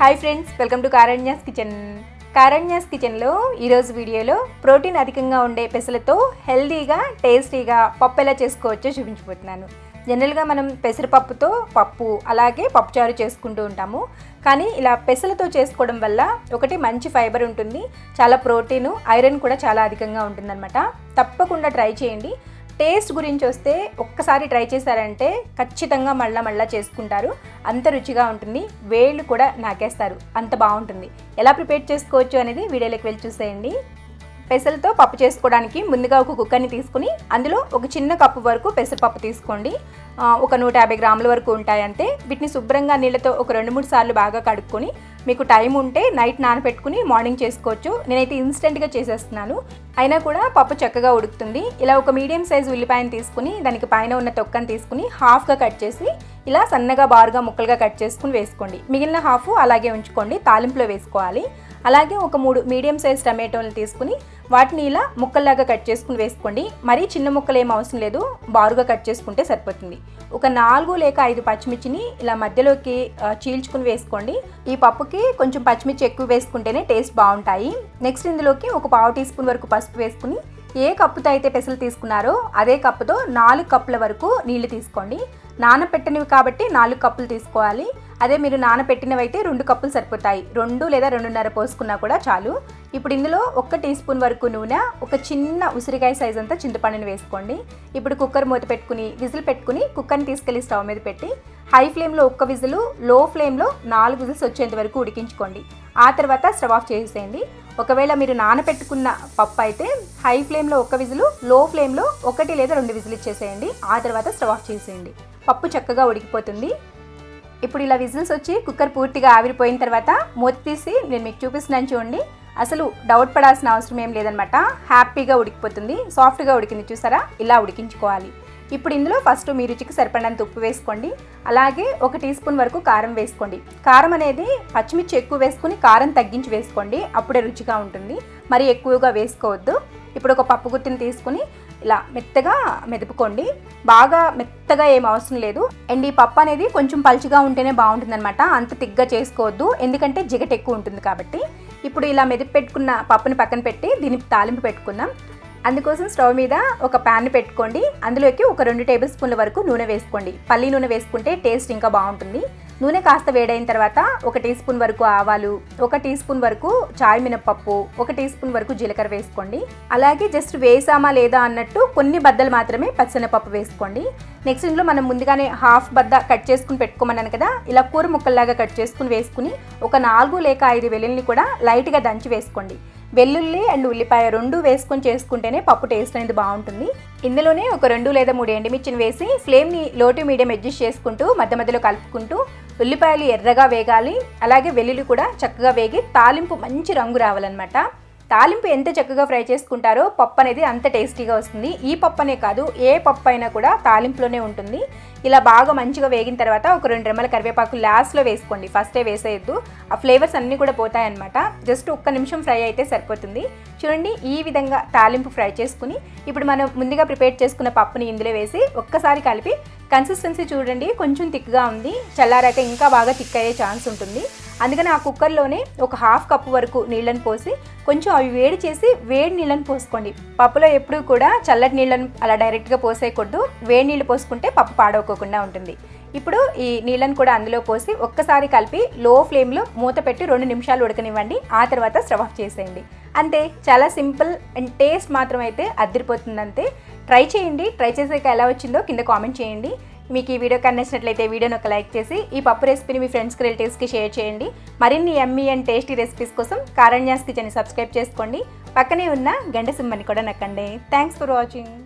Hi friends welcome to Karanya's kitchen Karanya's కిచెన్లో ఈరోజు వీడియోలో ప్రోటీన్ అధికంగా ఉండే పెసలతో హెల్దీగా టేస్టీగా పప్పు ఎలా చేసుకోవచ్చో చూపించబోతున్నాను. జనరల్గా మనం పెసరపప్పుతో పప్పు అలాగే పప్పుచారు చేసుకుంటూ ఉంటాము. కానీ ఇలా పెసలతో చేసుకోవడం వల్ల ఒకటి మంచి ఫైబర్ ఉంటుంది చాలా ప్రోటీన్ ఐరన్ కూడా చాలా అధికంగా ఉంటుందన్నమాట. తప్పకుండా ట్రై చేయండి. టేస్ట్ గురించి వస్తే ఒక్కసారి ట్రై చేశారంటే ఖచ్చితంగా మళ్ళా మళ్ళా చేసుకుంటారు. అంత రుచిగా ఉంటుంది. వేళ్ళు కూడా నాకేస్తారు. అంత బాగుంటుంది. ఎలా ప్రిపేర్ చేసుకోవచ్చు అనేది వీడియోలోకి వెళ్ళి చూసేయండి. పెసలతో పప్పు చేసుకోవడానికి ముందుగా ఒక కుక్కర్ని తీసుకుని అందులో ఒక చిన్న కప్పు వరకు పెసరపప్పు తీసుకోండి. ఒక నూట యాభై గ్రాముల వరకు ఉంటాయంటే వీటిని శుభ్రంగా నీళ్ళతో ఒక రెండు మూడు సార్లు బాగా కడుక్కొని మీకు టైం ఉంటే నైట్ నానబెట్టుకుని మార్నింగ్ చేసుకోవచ్చు. నేనైతే ఇన్స్టెంట్గా చేసేస్తున్నాను. అయినా కూడా పప్పు చక్కగా ఉడుకుతుంది. ఇలా ఒక మీడియం సైజ్ ఉల్లిపాయను తీసుకుని దానికి పైన ఉన్న తొక్కను తీసుకుని హాఫ్గా కట్ చేసి ఇలా సన్నగా బారుగా ముక్కలుగా కట్ చేసుకుని వేసుకోండి. మిగిలిన హాఫ్ అలాగే ఉంచుకోండి. తాలింపులో వేసుకోవాలి. అలాగే ఒక మూడు మీడియం సైజ్ టమాటోలు తీసుకుని వాటిని ఇలా ముక్కల్లాగా కట్ చేసుకుని వేసుకోండి. మరీ చిన్న ముక్కలు ఏం అవసరం లేదు. బారుగా కట్ చేసుకుంటే సరిపోతుంది. ఒక నాలుగు లేక ఐదు పచ్చిమిర్చిని ఇలా మధ్యలోకి చీల్చుకుని వేసుకోండి. ఈ పప్పుకి కొంచెం పచ్చిమిర్చి ఎక్కువ వేసుకుంటేనే టేస్ట్ బాగుంటాయి. నెక్స్ట్ ఇందులోకి ఒక పావు టీ స్పూన్ వరకు పసుపు వేసుకుని ఏ కప్పుతో అయితే పెసలు తీసుకున్నారో అదే కప్పుతో నాలుగు కప్పుల వరకు నీళ్ళు తీసుకోండి. నానపెట్టనివి కాబట్టి నాలుగు కప్పులు తీసుకోవాలి. అదే మీరు నానపెట్టినవి అయితే రెండు కప్పులు సరిపోతాయి. రెండు లేదా రెండున్నర పోసుకున్నా కూడా చాలు. ఇప్పుడు ఇందులో ఒక టీ స్పూన్ వరకు నూనె ఒక చిన్న ఉసిరికాయ సైజ్ అంతా చింతపండుని వేసుకోండి. ఇప్పుడు కుక్కర్ మూత పెట్టుకుని విజిల్ పెట్టుకుని కుక్కర్ని తీసుకెళ్ళి స్టవ్ మీద పెట్టి హై ఫ్లేమ్లో ఒక్క విజిలు లో ఫ్లేమ్లో నాలుగు విజిల్స్ వచ్చేంత వరకు ఉడికించుకోండి. ఆ తర్వాత స్టవ్ ఆఫ్ చేసేయండి. ఒకవేళ మీరు నానబెట్టుకున్న పప్పు అయితే హై ఫ్లేమ్లో ఒక విజిల్లో ఫ్లేమ్లో ఒకటి లేదా రెండు విజిల్ ఇచ్చేసేయండి. ఆ తర్వాత స్టవ్ ఆఫ్ చేసేయండి. పప్పు చక్కగా ఉడికిపోతుంది. ఇప్పుడు ఇలా విజిల్స్ వచ్చి కుక్కర్ పూర్తిగా ఆవిరిపోయిన తర్వాత మూత తీసి నేను మీకు చూపిస్తున్నాను చూడండి. అసలు డౌట్ పడాల్సిన అవసరం ఏం లేదనమాట హ్యాపీగా ఉడికిపోతుంది. సాఫ్ట్గా ఉడికింది చూసారా? ఇలా ఉడికించుకోవాలి. ఇప్పుడు ఇందులో ఫస్ట్ మీ రుచికి సరిపడినంత ఉప్పు వేసుకోండి. అలాగే ఒక టీ స్పూన్ వరకు కారం వేసుకోండి. కారం అనేది పచ్చిమిర్చి ఎక్కువ వేసుకుని కారం తగ్గించి వేసుకోండి. అప్పుడే రుచిగా ఉంటుంది. మరి ఎక్కువగా వేసుకోవద్దు. ఇప్పుడు ఒక పప్పు గుత్తిని తీసుకుని ఇలా మెత్తగా మెదుపుకోండి. బాగా మెత్తగా ఏం అవసరం లేదు. అండ్ ఈ పప్పు అనేది కొంచెం పలుచగా ఉంటేనే బాగుంటుందన్నమాట. అంత తిగ్గా చేసుకోవద్దు. ఎందుకంటే జిగట ఎక్కువ ఉంటుంది కాబట్టి. ఇప్పుడు ఇలా మెదిపి పెట్టుకున్న పప్పుని పక్కన పెట్టి దీనికి తాలింపు పెట్టుకుందాం. అందుకోసం స్టవ్ మీద ఒక ప్యాన్ పెట్టుకోండి. అందులోకి ఒక రెండు టేబుల్ స్పూన్ల వరకు నూనె వేసుకోండి. పల్లి నూనె వేసుకుంటే టేస్ట్ ఇంకా బాగుంటుంది. నూనె కాస్త వేడైన తర్వాత ఒక టీ స్పూన్ వరకు ఆవాలు ఒక టీ స్పూన్ వరకు చాయ్ మినపప్పు ఒక టీ స్పూన్ వరకు జీలకర్ర వేసుకోండి. అలాగే జస్ట్ వేసామా లేదా అన్నట్టు కొన్ని బద్దలు మాత్రమే పచ్చనపప్పు వేసుకోండి. నెక్స్ట్ ఇందులో మనం ముందుగానే హాఫ్ బద్ద కట్ చేసుకుని పెట్టుకోమన్నాను కదా ఇలా కూర ముక్కల్లాగా కట్ చేసుకుని వేసుకుని ఒక నాలుగు లేక ఐదు వెల్లుల్ని కూడా లైట్గా దంచి వేసుకోండి. వెల్లుల్లి అండ్ ఉల్లిపాయ రెండు వేసుకొని చేసుకుంటేనే పప్పు టేస్ట్ అనేది బాగుంటుంది. ఇందులోనే ఒక రెండు లేదా మూడు ఎండుమిర్చిని వేసి ఫ్లేమ్ని లో టు మీడియం అడ్జస్ట్ చేసుకుంటూ మధ్య మధ్యలో కలుపుకుంటూ ఉల్లిపాయలు ఎర్రగా వేగాలి. అలాగే వెల్లుల్లి కూడా చక్కగా వేగి తాలింపు మంచి రంగు రావాలన్నమాట. తాలింపు ఎంత చక్కగా ఫ్రై చేసుకుంటారో పప్పు అనేది అంత టేస్టీగా వస్తుంది. ఈ పప్పు అనే కాదు ఏ పప్పు అయినా కూడా తాలింపులోనే ఉంటుంది. ఇలా బాగా మంచిగా వేగిన తర్వాత ఒక రెండు రెమ్మల కరివేపాకు లాస్ట్లో వేసుకోండి. ఫస్టే వేసేయద్దు. ఆ ఫ్లేవర్స్ అన్నీ కూడా పోతాయన్నమాట. జస్ట్ ఒక్క నిమిషం ఫ్రై అయితే సరిపోతుంది. చూడండి ఈ విధంగా తాలింపు ఫ్రై చేసుకుని ఇప్పుడు మనం ముందుగా ప్రిపేర్ చేసుకున్న పప్పుని ఇందులో వేసి ఒక్కసారి కలిపి కన్సిస్టెన్సీ చూడండి కొంచెం థిక్గా ఉంది. చల్లారైతే ఇంకా బాగా థిక్ అయ్యే ఛాన్స్ ఉంటుంది. అందుకని ఆ కుక్కర్లోనే ఒక హాఫ్ కప్పు వరకు నీళ్ళని పోసి కొంచెం అవి వేడి చేసి వేడి నీళ్ళని పోసుకోండి. పప్పులో ఎప్పుడూ కూడా చల్లటి నీళ్ళని అలా డైరెక్ట్గా పోసేయకూడదు. వేడి నీళ్ళు పోసుకుంటే పప్పు పాడవకోకుండా ఉంటుంది. ఇప్పుడు ఈ నీళ్ళను కూడా అందులో పోసి ఒక్కసారి కలిపి లో ఫ్లేమ్లో మూత పెట్టి రెండు నిమిషాలు ఉడకనివ్వండి. ఆ తర్వాత స్టవ్ ఆఫ్ చేసేయండి. అంతే చాలా సింపుల్ అండ్ టేస్ట్ మాత్రం అయితే అద్దరిపోతుంది అంతే ట్రై చేయండి. ట్రై చేసాక ఎలా వచ్చిందో కింద కామెంట్ చేయండి. మీకు ఈ వీడియో కనిచ్చినట్లయితే వీడియోని ఒక లైక్ చేసి ఈ పప్పు రెసిపీని మీ ఫ్రెండ్స్కి రిలేటివ్స్కి షేర్ చేయండి. మరిన్ని ఎమ్మీ అండ్ టేస్టీ రెసిపీస్ కోసం కారణ్యాస్ కిచెన్ని సబ్స్క్రైబ్ చేసుకోండి. పక్కనే ఉన్న గంట సింబని కూడా నక్కండి. Thanks for watching.